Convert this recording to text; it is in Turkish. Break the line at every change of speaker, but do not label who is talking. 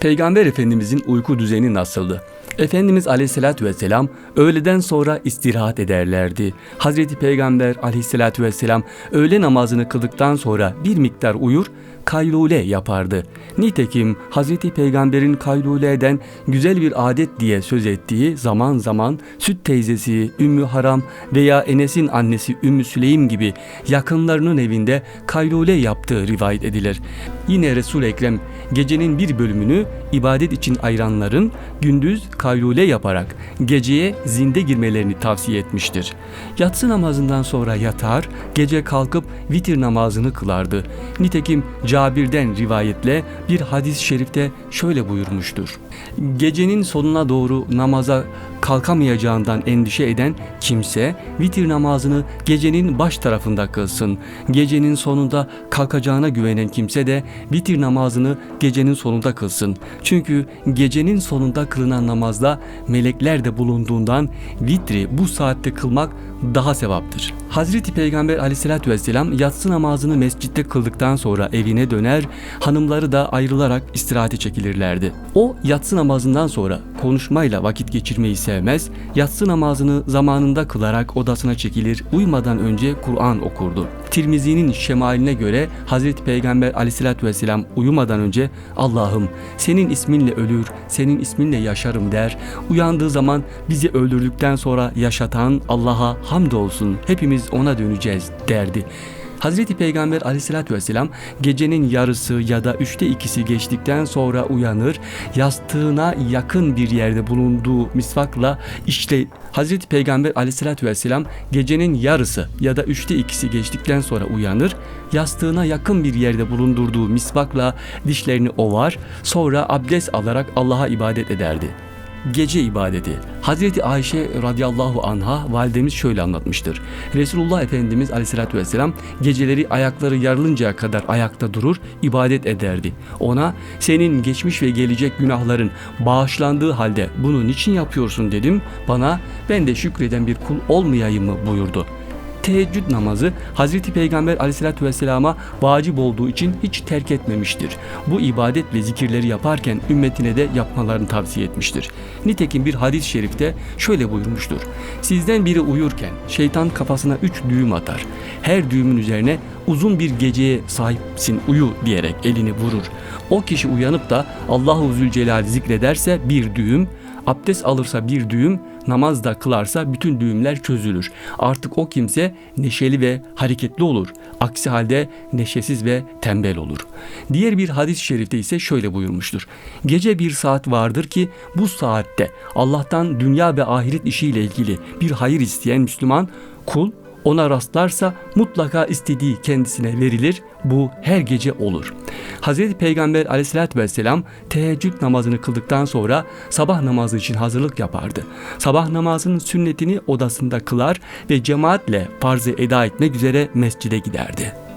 Peygamber Efendimizin uyku düzeni nasıldı? Efendimiz Aleyhisselatü Vesselam öğleden sonra istirahat ederlerdi. Hazreti Peygamber Aleyhisselatü Vesselam öğle namazını kıldıktan sonra bir miktar uyur, kaylule yapardı. Nitekim Hazreti Peygamber'in kaylule eden güzel bir adet diye söz ettiği zaman zaman süt teyzesi Ümmü Haram veya Enes'in annesi Ümmü Süleym gibi yakınlarının evinde kaylule yaptığı rivayet edilir. Yine Resul Ekrem gecenin bir bölümünü ibadet için ayıranların gündüz kaylule yaparak geceye zinde girmelerini tavsiye etmiştir. Yatsı namazından sonra yatar, gece kalkıp vitir namazını kılardı. Nitekim Cabir'den rivayetle bir hadis-i şerifte şöyle buyurmuştur. Gecenin sonuna doğru namaza kalkamayacağından endişe eden kimse vitir namazını gecenin baş tarafında kılsın. Gecenin sonunda kalkacağına güvenen kimse de vitir namazını gecenin sonunda kılsın. Çünkü gecenin sonunda kılınan namazda melekler de bulunduğundan vitri bu saatte kılmak daha sevaptır. Hazreti Peygamber aleyhissalatü vesselam yatsı namazını mescitte kıldıktan sonra evine döner, hanımları da ayrılarak istirahate çekilirlerdi. O yatsı namazından sonra konuşmayla vakit geçirmeyi sevmez, yatsı namazını zamanında kılarak odasına çekilir, uyumadan önce Kur'an okurdu. Tirmizi'nin şemailine göre Hazreti Peygamber aleyhissalatü vesselam uyumadan önce Allah'ım senin isminle ölür, senin isminle yaşarım der. Uyandığı zaman bizi öldürdükten sonra yaşatan Allah'a hamdolsun hepimiz ona döneceğiz derdi. Hazreti Peygamber aleyhissalatü vesselam gecenin yarısı ya da üçte ikisi geçtikten sonra uyanır, yastığına yakın bir yerde bulunduğu misvakla işte Hazreti Peygamber aleyhissalatü vesselam gecenin yarısı ya da üçte ikisi geçtikten sonra uyanır, yastığına yakın bir yerde bulundurduğu misvakla dişlerini ovar, sonra abdest alarak Allah'a ibadet ederdi. Gece ibadeti. Hazreti Ayşe radıyallahu anha validemiz şöyle anlatmıştır. Resulullah Efendimiz aleyhissalatü vesselam geceleri ayakları yarılıncaya kadar ayakta durur, ibadet ederdi. Ona senin geçmiş ve gelecek günahların bağışlandığı halde bunu niçin yapıyorsun dedim. Bana ben de şükreden bir kul olmayayım mı buyurdu teheccüd namazı Hazreti Peygamber aleyhissalatü vesselama vacip olduğu için hiç terk etmemiştir. Bu ibadet ve zikirleri yaparken ümmetine de yapmalarını tavsiye etmiştir. Nitekim bir hadis-i şerifte şöyle buyurmuştur. Sizden biri uyurken şeytan kafasına üç düğüm atar. Her düğümün üzerine uzun bir geceye sahipsin uyu diyerek elini vurur. O kişi uyanıp da Allahu Zülcelal zikrederse bir düğüm, abdest alırsa bir düğüm, namaz da kılarsa bütün düğümler çözülür. Artık o kimse neşeli ve hareketli olur. Aksi halde neşesiz ve tembel olur. Diğer bir hadis-i şerifte ise şöyle buyurmuştur. Gece bir saat vardır ki bu saatte Allah'tan dünya ve ahiret işiyle ilgili bir hayır isteyen Müslüman kul ona rastlarsa mutlaka istediği kendisine verilir. Bu her gece olur. Hz. Peygamber aleyhissalatü vesselam teheccüd namazını kıldıktan sonra sabah namazı için hazırlık yapardı. Sabah namazının sünnetini odasında kılar ve cemaatle farzı eda etmek üzere mescide giderdi.